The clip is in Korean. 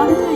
아.